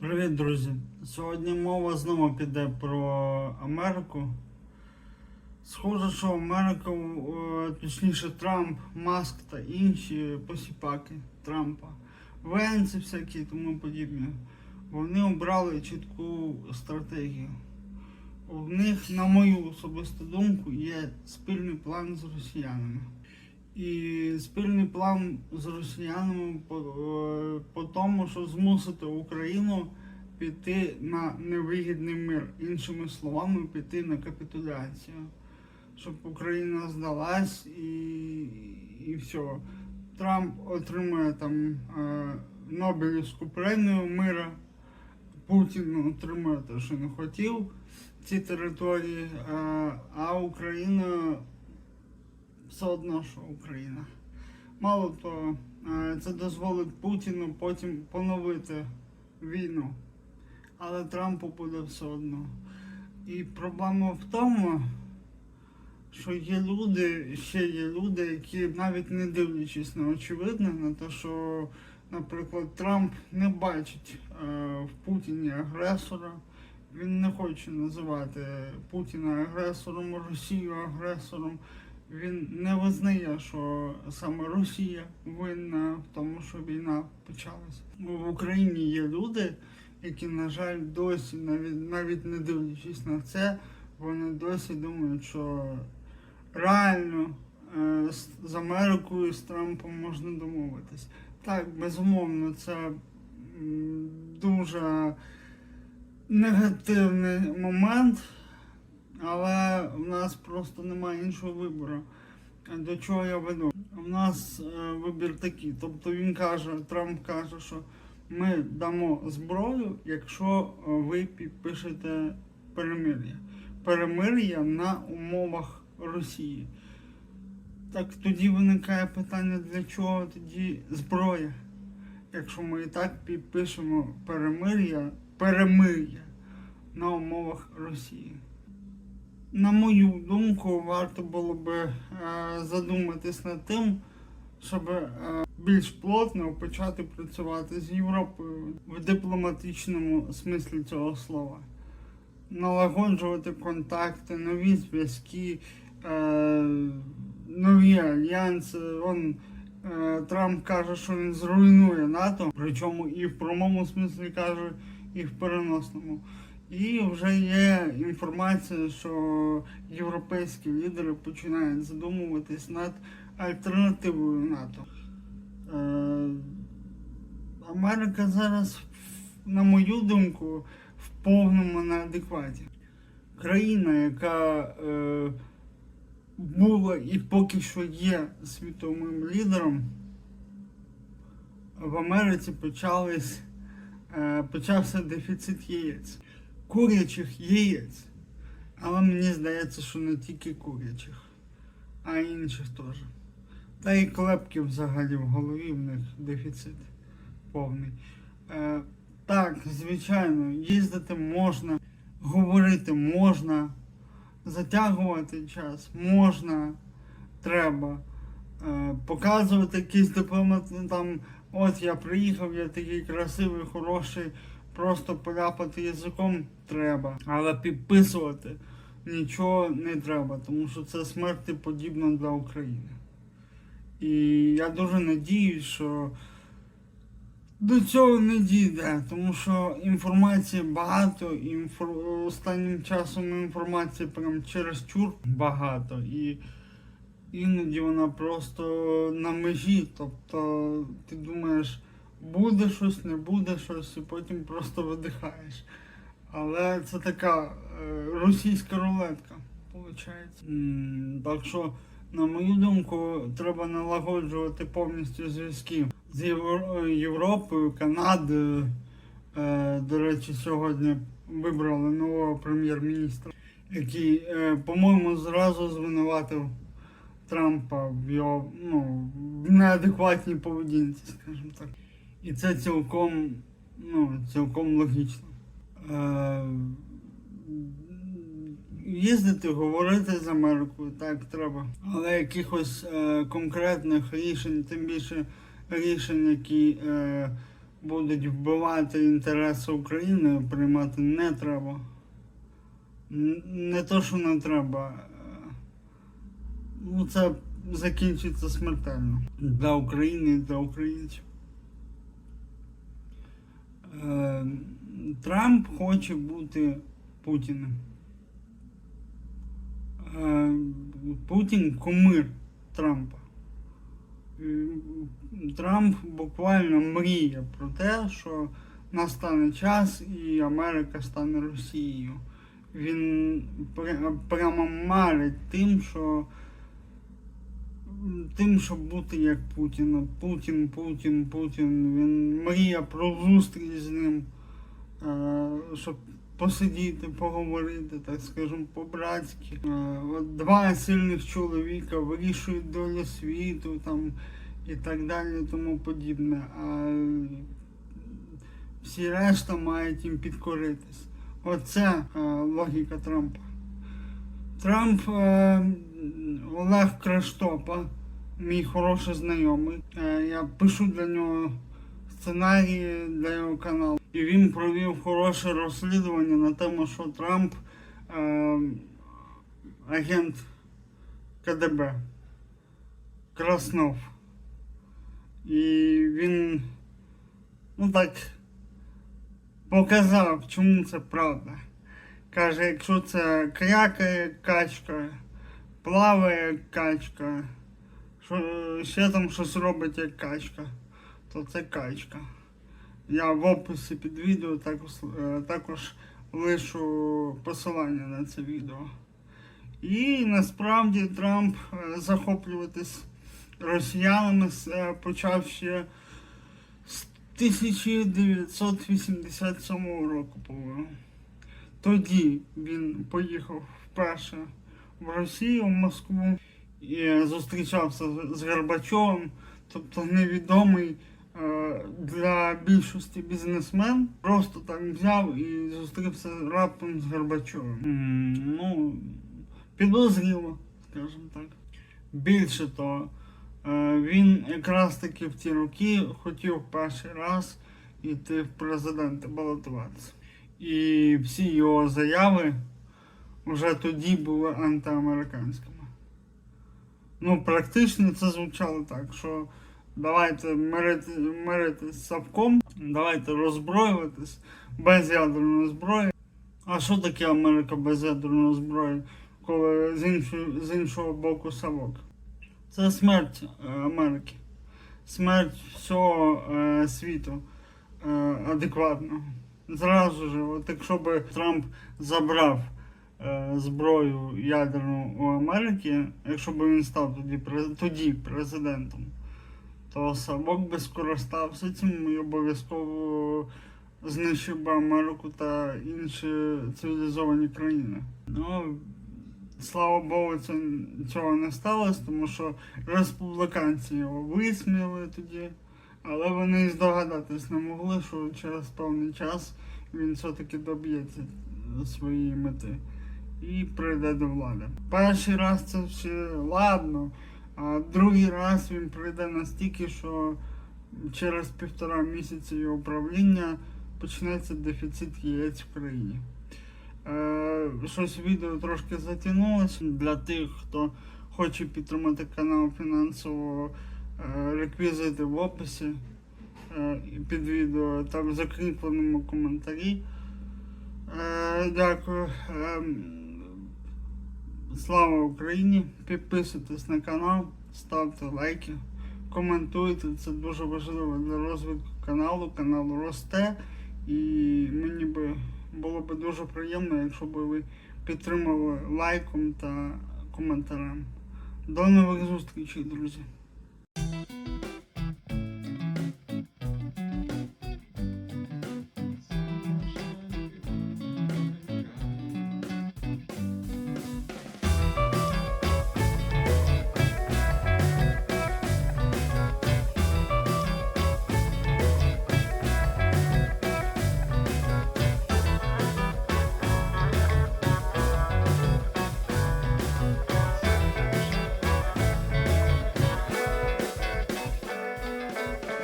Привіт, друзі! Сьогодні мова знову піде про Америку. Схоже, що Америка, е, точніше Трамп, Маск та інші посіпаки Трампа, Венці всякі і тому подібне, вони обрали чітку стратегію. У них, на мою особисту думку, є спільний план з росіянами. І спільний план з росіянами по, по тому, що змусити Україну піти на невигідний мир, іншими словами, піти на капітуляцію, щоб Україна здалась і, і все. Трамп отримує там е, Нобелівську премію мира, Путін отримує те, що не хотів. Ці території, е, а Україна все одно, що Україна. Мало того, е, це дозволить Путіну потім поновити війну. Але Трампу буде все одно. І проблема в тому, що є люди, ще є люди, які навіть не дивлячись на очевидне, на те, що, наприклад, Трамп не бачить е, в Путіні агресора. Він не хоче називати Путіна агресором, Росію агресором. Він не визнає, що саме Росія винна в тому, що війна почалася. В Україні є люди, які, на жаль, досі, навіть, навіть не дивлячись на це, вони досі думають, що реально е, з Америкою, з Трампом можна домовитись. Так, безумовно, це дуже негативний момент. Але в нас просто немає іншого вибору. До чого я веду? У нас е, вибір такий. Тобто він каже, Трамп каже, що ми дамо зброю, якщо е, ви підпишете перемир'я. Перемир'я на умовах Росії. Так тоді виникає питання, для чого тоді зброя? Якщо ми і так підпишемо перемир'я, перемир'я на умовах Росії. На мою думку, варто було би е, задуматись над тим, щоб е, більш плотно почати працювати з Європою в дипломатичному смислі цього слова. Налагоджувати контакти, нові зв'язки, е, нові альянси. Он, е, Трамп каже, що він зруйнує НАТО, причому і в прямому смислі каже, і в переносному. І вже є інформація, що європейські лідери починають задумуватись над альтернативою НАТО. Е, Америка зараз, на мою думку, в повному неадекваті. Країна, яка е, була і поки що є світовим лідером, в Америці почались, е, почався дефіцит яєць курячих яєць. Але мені здається, що не тільки курячих, а й інших теж. Та і клепків взагалі в голові в них дефіцит повний. Е, так, звичайно, їздити можна, говорити можна, затягувати час можна, треба. Е, показувати якийсь дипломат, ну, там, от я приїхав, я такий красивий, хороший просто поляпати язиком треба, але підписувати нічого не треба, тому що це смерти подібно для України. І я дуже надіюсь, що до цього не дійде, тому що інформації багато, і інфор... останнім часом інформації прям через чур багато. І іноді вона просто на межі. Тобто ти думаєш буде щось, не буде щось, і потім просто видихаєш. Але це така е, російська рулетка, виходить. Так що, на мою думку, треба налагоджувати повністю зв'язки з Європою, Канадою. Е, До речі, сьогодні вибрали нового прем'єр-міністра, який, е, по-моєму, зразу звинуватив Трампа в його ну, в неадекватній поведінці, скажімо так. І це цілком, ну, цілком логічно. Е, їздити, говорити з Америкою, так треба. Але якихось е, конкретних рішень, тим більше рішень, які е, будуть вбивати інтереси України, приймати не треба. Не то, що не треба. е, Ну, це закінчиться смертельно для України і для українців. Е, Трамп хоче бути Путіним. Е, Путін кумир Трампа. Трамп буквально мріє про те, що настане час і Америка стане Росією. Він прямо марить тим, що тим, щоб бути як Путін. Путін, Путін, Путін. Він мріє про зустріч з ним, е, щоб посидіти, поговорити, так скажемо, по-братськи. Е, два сильних чоловіка вирішують долю світу там, і так далі, тому подібне. А всі решта мають їм підкоритись. Оце е, логіка Трампа. Трамп Олег Криштопа, мій хороший знайомий. Е, я пишу для нього сценарії для його каналу. І він провів хороше розслідування на тему, що Трамп е, агент КДБ Краснов. І він ну так показав, чому це правда. Каже, якщо це крякає качка, плаває як качка, що ще там щось робить як качка, то це качка. Я в описі під відео також, е, також лишу посилання на це відео. І насправді Трамп е, захоплюватись росіянами е, почав ще з 1987 року. Тоді він поїхав вперше в Росію, в Москву і зустрічався з- Горбачовим, тобто невідомий е, для більшості бізнесмен. Просто так взяв і зустрівся раптом з Горбачовим. Ну, підозріло, скажімо так. Більше того, е, він якраз таки в ті роки хотів перший раз йти в президенти балотуватися. І всі його заяви вже тоді були антиамериканськими. Ну, практично це звучало так, що давайте мирити, миритись з Савком, давайте роззброюватись без ядерної зброї. А що таке Америка без ядерної зброї, коли з іншого, з іншого боку Савок? Це смерть е, Америки, смерть всього е, світу е, адекватного. Зразу ж, от якщо би Трамп забрав зброю ядерну у Америки, якщо б він став тоді, тоді президентом, то Савок би скористався цим і обов'язково знищив би Америку та інші цивілізовані країни. Ну, слава Богу, це, цього не сталося, тому що республіканці його висміяли тоді. Але вони і здогадатись не могли, що через певний час він все-таки доб'ється своєї мети і прийде до влади. Перший раз це ще ладно, а другий раз він прийде настільки, що через півтора місяці його правління почнеться дефіцит яєць в країні. Е, щось відео трошки затягнулося для тих, хто хоче підтримати канал фінансово. Е, реквізити в описі е, під відео, там закріпленому коментарі. Е, Дякую. Ем, Слава Україні! Підписуйтесь на канал, ставте лайки, коментуйте. Це дуже важливо для розвитку каналу. Канал росте і мені би було б дуже приємно, якщо б ви підтримали лайком та коментарем. До нових зустрічей, друзі!